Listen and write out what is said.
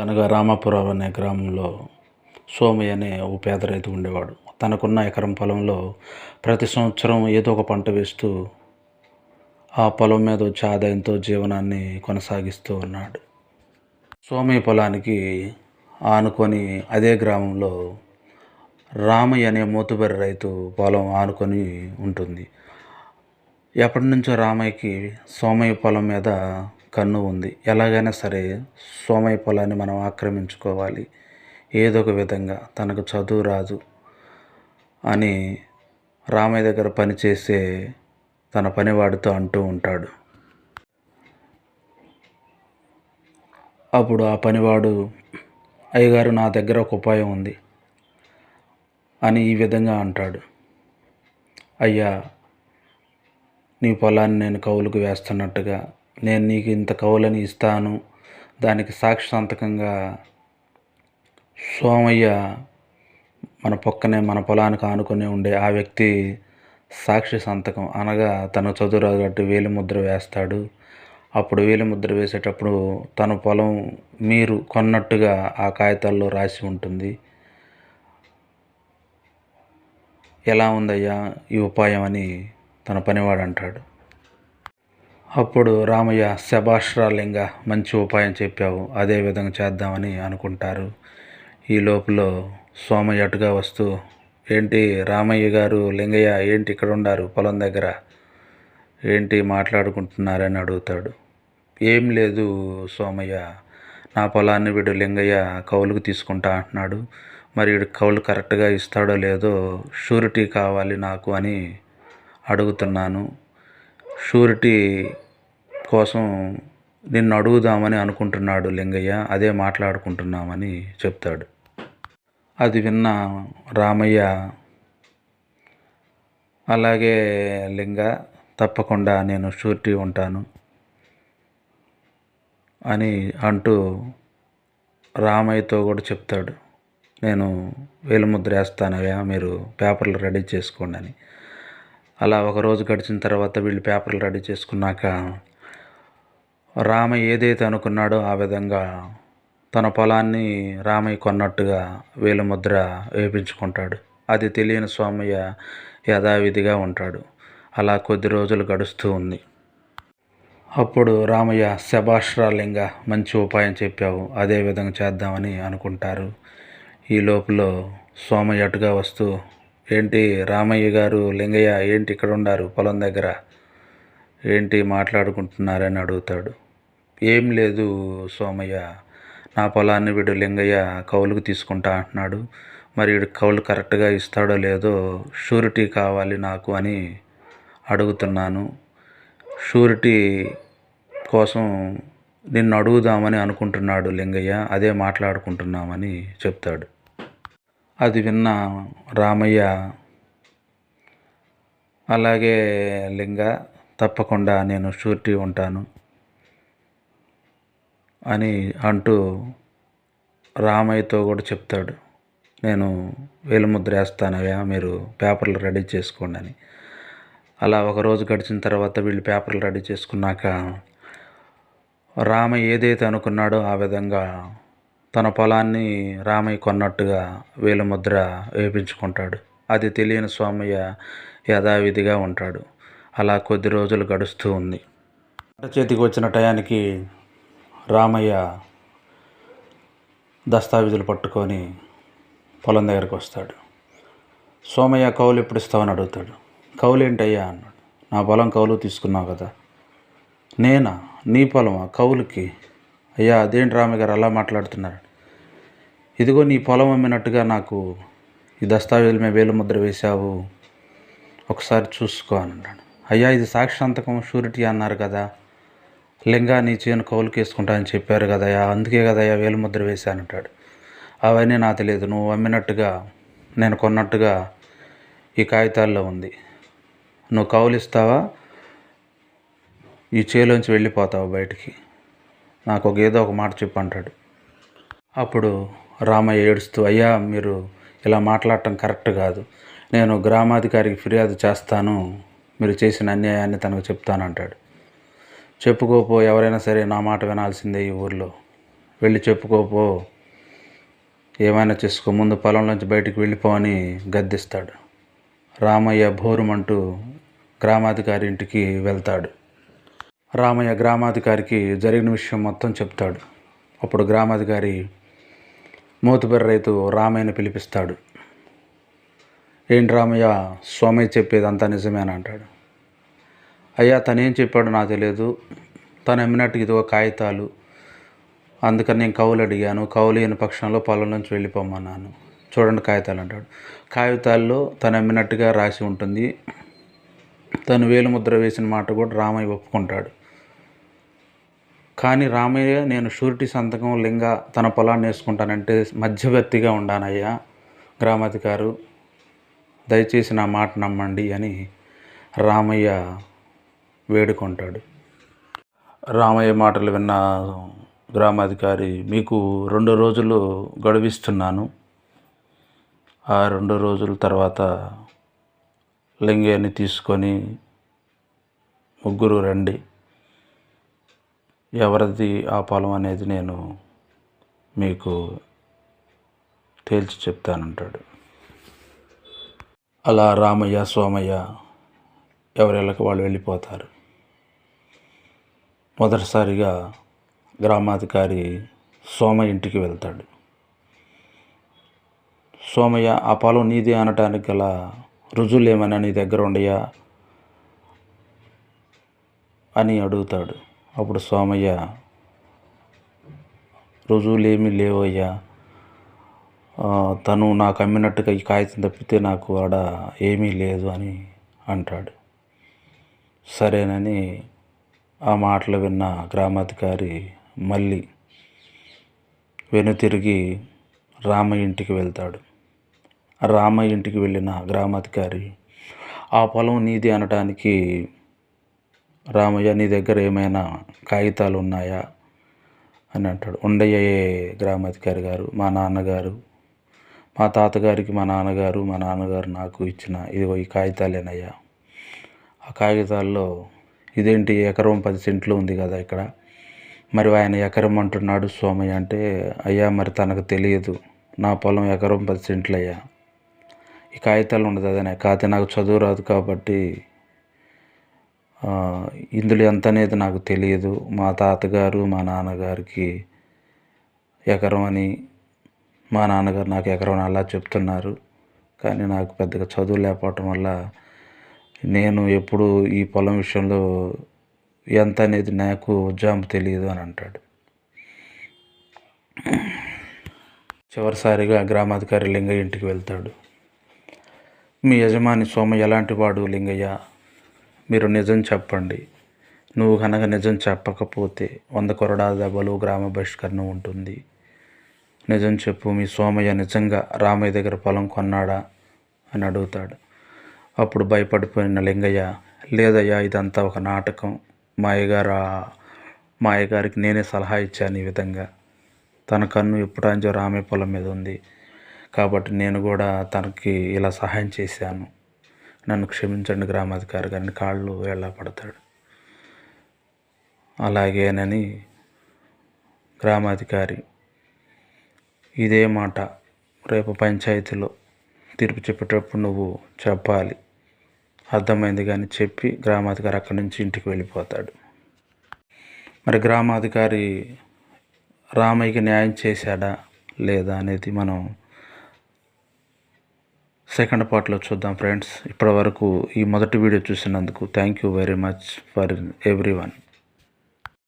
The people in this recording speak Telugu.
అనగా రామాపురం అనే గ్రామంలో సోమయ్య అనే ఓ పేద రైతు ఉండేవాడు. తనకున్న ఎకరం పొలంలో ప్రతి సంవత్సరం ఏదో ఒక పంట వేస్తూ ఆ పొలం మీద వచ్చే ఆదాయంతో జీవనాన్ని కొనసాగిస్తూ ఉన్నాడు. సోమయ్య పొలానికి ఆనుకొని అదే గ్రామంలో రామయ్య అనే మోతుబరి రైతు పొలం ఆనుకొని ఉంటుంది. ఎప్పటి నుంచో రామయ్యకి సోమయ్య పొలం మీద కన్ను ఉంది. ఎలాగైనా సరే సోమయ్య పొలాన్ని మనం ఆక్రమించుకోవాలి. ఏదో ఒక విధంగా తనకు చదువు రాదు అని రామయ్య దగ్గర పనిచేసే తన పనివాడితో అంటూ ఉంటాడు. అప్పుడు ఆ పనివాడు అయ్యగారు నా దగ్గర ఒక ఉపాయం ఉంది అని ఈ విధంగా అంటాడు. అయ్యా నీ పొలాన్ని నేను కౌలుకు వేస్తున్నట్టుగా నేను నీకు ఇంత కౌలని ఇస్తాను. దానికి సాక్షి సంతకంగా సోమయ్య మన పక్కనే మన పొలానికి ఆనుకొని ఉండే ఆ వ్యక్తి సాక్షి సంతకం అనగా తన చదువు వేలిముద్ర వేలి ముద్ర వేస్తాడు. అప్పుడు వేలి ముద్ర వేసేటప్పుడు తన పొలం మీరు కొన్నట్టుగా ఆ కాగితాల్లో రాసి ఉంటుంది. ఎలా ఉందయ్యా ఈ ఉపాయం అని తన పనివాడు అంటాడు. అప్పుడు రామయ్య శభాష్రా లింగ మంచి ఉపాయం చెప్పావు. అదే విధంగా చేద్దామని అనుకుంటారు. ఈ లోపల సోమయ్య అటుగా వస్తూ ఏంటి రామయ్య గారు లింగయ్య ఏంటి ఇక్కడ ఉండారు పొలం దగ్గర? ఏంటి మాట్లాడుకుంటున్నారని అడుగుతాడు. ఏం లేదు సోమయ్య నా పొలాన్ని వీడు లింగయ్య కౌలుకు తీసుకుంటా అంటున్నాడు. మరి వీడు కౌలు కరెక్ట్గా ఇస్తాడో లేదో షూరిటీ కావాలి నాకు అని అడుగుతున్నాను. షూరిటీ కోసం నిన్ను అడుగుదామని అనుకుంటున్నాడు లింగయ్య. అదే మాట్లాడుకుంటున్నామని చెప్తాడు. అది విన్న రామయ్య అలాగే లింగ తప్పకుండా నేను షూరిటీ ఉంటాను అని అంటూ రామయ్యతో కూడా చెప్తాడు. నేను వేలుముద్ర వేస్తానయ్యా మీరు పేపర్లు రెడీ చేసుకోండి అని. అలా ఒక రోజు గడిచిన తర్వాత వీళ్ళు పేపర్లు రెడీ చేసుకున్నాక రామయ్య ఏదైతే అనుకున్నాడో ఆ విధంగా తన పొలాన్ని రామయ్య కొన్నట్టుగా వేలుముద్ర వేపించుకుంటాడు. అది తెలియని స్వామయ్య యథావిధిగా ఉంటాడు. అలా కొద్ది రోజులు గడుస్తూ ఉంది. అప్పుడు రామయ్య శభాష్రాలింగ మంచి ఉపాయం చెప్పావు. అదే విధంగా చేద్దామని అనుకుంటారు. ఈ లోపల సోమయ్య అటుగా వస్తూ ఏంటి రామయ్య గారు లింగయ్య ఏంటి ఇక్కడ ఉండారు పొలం దగ్గర? ఏంటి మాట్లాడుకుంటున్నారని అడుగుతాడు. ఏం లేదు సోమయ్య నా పొలాన్ని వీడు లింగయ్య కౌలుకు తీసుకుంటా అంటున్నాడు. మరి వీడు కౌలు కరెక్ట్గా ఇస్తాడో లేదో షూరిటీ కావాలి నాకు అని అడుగుతున్నాను. షూరిటీ కోసం నిన్ను అడుగుదామని అనుకుంటున్నాడు లింగయ్య అదే మాట్లాడుకుంటున్నామని చెప్తాడు. అది విన్న రామయ్య అలాగే లింగ తప్పకుండా నేను షూరిటీ ఉంటాను అని అంటూ రామయ్యతో కూడా చెప్తాడు. నేను వేలుముద్ర వేస్తానయ్యా మీరు పేపర్లు రెడీ చేసుకోండి అని. అలా ఒక రోజు గడిచిన తర్వాత వీళ్ళు పేపర్లు రెడీ చేసుకున్నాక రామయ్య ఏదైతే అనుకున్నాడో ఆ విధంగా తన పొలాన్ని రామయ్య కొన్నట్టుగా వేలుముద్ర వేపించుకుంటాడు. అది తెలియని స్వామయ్య యథావిధిగా ఉంటాడు. అలా కొద్ది రోజులు గడుస్తూ ఉంది. పంట చేతికి వచ్చిన టయానికి రామయ్య దస్తావేజులు పట్టుకొని పొలం దగ్గరికి వస్తాడు. సోమయ్య కౌలు ఎప్పుడు ఇస్తావని అడుగుతాడు. కౌలు ఏంటయ్యా? అన్నాడు. నా పొలం కౌలు తీసుకున్నావు కదా. నేనా? నీ పొలమా? కౌలుకి? అయ్యా అదేంటి రామగారు అలా మాట్లాడుతున్నారు? ఇదిగో నీ పొలం అమ్మినట్టుగా నాకు ఈ దస్తావేజుల మీద వేలు ముద్ర వేశావు. ఒకసారి చూసుకో అని అన్నాడు. అయ్యా ఇది సాక్షాంతకం షూరిటీ అన్నారు కదా. లింగా నీ చేను కౌలుకేసుకుంటా అని చెప్పారు కదయ్యా అందుకే కదయ్యా వేలు ముద్ర వేశానంటాడు అవన్నీ నాకు తెలియదు నువ్వు అమ్మినట్టుగా నేను కొన్నట్టుగా ఈ కాగితాల్లో ఉంది. నువ్వు కౌలు ఇస్తావా? ఈ చేలోంచి వెళ్ళిపోతావు బయటికి? నాకు ఒక ఏదో ఒక మాట చెప్పు అంటాడు అప్పుడు రామయ్య ఏడుస్తూ అయ్యా మీరు ఇలా మాట్లాడటం కరెక్ట్ కాదు. నేను గ్రామాధికారికి ఫిర్యాదు చేస్తాను. మీరు చేసిన అన్యాయాన్ని తనకు చెప్తానంటాడు. చెప్పుకోపో ఎవరైనా సరే నా మాట వినాల్సిందే ఈ ఊర్లో. వెళ్ళి చెప్పుకోపో ఏమైనా చేసుకో ముందు పొలం నుంచి బయటికి వెళ్ళిపోవని గద్దిస్తాడు. రామయ్య భోరుమంటూ గ్రామాధికారి ఇంటికి వెళ్తాడు. రామయ్య గ్రామాధికారికి జరిగిన విషయం మొత్తం చెప్తాడు. అప్పుడు గ్రామాధికారి మోతుబెర్ర రైతు రామయ్యను పిలిపిస్తాడు. ఏంటి రామయ్య స్వామయ్య చెప్పేది అంతా నిజమేనా అంటాడు. అయ్యా తనేం చెప్పాడో నాకు తెలియదు. తను అమ్మినట్టు ఇదిగో కాగితాలు. అందుకని నేను కవులు అడిగాను. కవులు అయిన పక్షంలో పొలం నుంచి వెళ్ళిపోమన్నాను. చూడండి కాగితాలు అంటాడు. కాగితాల్లో తను అమ్మినట్టుగా రాసి ఉంటుంది. తను వేలు ముద్ర వేసిన మాట కూడా రామయ్య ఒప్పుకుంటాడు. కానీ రామయ్య నేను షూరిటీ సంతకం లింగ తన పొలాన్ని వేసుకుంటానంటే మధ్యవర్తిగా ఉండానయ్యా గ్రామాధికారు. దయచేసి నా మాట నమ్మండి అని రామయ్య వేడుకుంటాడు. రామయ్య మాటలు విన్న గ్రామాధికారి మీకు రెండు రోజులు గడువిస్తున్నాను. ఆ రెండు రోజుల తర్వాత లింగాన్ని తీసుకొని ముగ్గురు రండి. ఎవరిది ఆ పొలం అనేది నేను మీకు తేల్చి చెప్తానంటాడు. అలా రామయ్య సోమయ్య ఎవరిళ్ళకి వాళ్ళు వెళ్ళిపోతారు. మొదటిసారిగా గ్రామాధికారి సోమ ఇంటికి వెళ్తాడు. సోమయ్య ఆ పొలం నీది అనటానికి గల రుజువులు ఏమైనా నీ దగ్గర ఉండయా? అని అడుగుతాడు. అప్పుడు స్వామయ్య రుజువులేమీ లేవయ్యా. తను నాకు అమ్మినట్టుగా ఈ కాగితం తప్పితే నాకు ఆడ ఏమీ లేదు అని అంటాడు. సరేనని ఆ మాటలు విన్న గ్రామాధికారి మళ్ళీ వెనుతిరిగి రామయ్య ఇంటికి వెళ్తాడు. రామయ్య ఇంటికి వెళ్ళిన గ్రామాధికారి ఆ పొలం నీది అనటానికి రామయ్య నీ దగ్గర ఏమైనా కాగితాలు ఉన్నాయా అని అంటాడు. ఉండయ్యే గ్రామాధికారి గారు మా నాన్నగారు మా తాతగారికి మా నాన్నగారు మా నాన్నగారు నాకు ఇచ్చిన ఇదిగో ఈ కాగితాలేనయ్యా. ఆ కాగితాల్లో ఇదేంటి? ఎకరం పది సెంట్లు ఉంది కదా ఇక్కడ. మరి ఆయన ఎకరం అంటున్నాడు సోమయ్య అంటే అయ్యా మరి తనకు తెలియదు. నా పొలం ఎకరం పది సెంట్లు అయ్యా ఈ కాగితాలు ఉండదు అదే కాకపోతే నాకు చదువు రాదు కాబట్టి ఇందులో ఎంత అనేది నాకు తెలియదు. మా తాతగారు మా నాన్నగారికి ఎకరం అని మా నాన్నగారు నాకు ఎకరం అని అలా చెప్తున్నారు. కానీ నాకు పెద్దగా చదువు లేకపోవటం వల్ల నేను ఎప్పుడు ఈ పొలం విషయంలో ఎంత అనేది నాకు జాంపు తెలియదు అని అంటాడు. చివరిసారిగా గ్రామాధికారి లింగయ్య ఇంటికి వెళ్తాడు. మీ యజమాని సోమ ఎలాంటి వాడు లింగయ్య? మీరు నిజం చెప్పండి. నువ్వు కనుక నిజం చెప్పకపోతే వంద కొరడా దెబ్బలు గ్రామ బహిష్కరణ ఉంటుంది. నిజం చెప్పు మీ సోమయ్య నిజంగా రామయ్య దగ్గర పొలం కొన్నాడా? అని అడుగుతాడు. అప్పుడు భయపడిపోయిన లింగయ్య లేదయ్యా ఇదంతా ఒక నాటకం. మా అయ్యగారు మా అయ్యగారికి నేనే సలహా ఇచ్చాను ఈ విధంగా. తన కన్ను ఎప్పుడాంచో రామయ్య పొలం మీద ఉంది. కాబట్టి నేను కూడా తనకి ఇలా సహాయం చేశాను. నన్ను క్షమించండి గ్రామాధికారి గారిని కాళ్ళు వేళ్ళ పడతాడు. అలాగేనని గ్రామాధికారి ఇదే మాట రేపు పంచాయతీలో తీర్పు చెప్పేటప్పుడు నువ్వు చెప్పాలి. అర్థమైంది కానీ చెప్పి గ్రామాధికారి అక్కడి నుంచి ఇంటికి వెళ్ళిపోతాడు. మరి గ్రామాధికారి రామయ్యకి న్యాయం చేశాడా లేదా అనేది మనం సెకండ్ పార్ట్లో చూద్దాం ఫ్రెండ్స్. ఇప్పటి వరకు ఈ మొదటి వీడియో చూసినందుకు thank you very much for everyone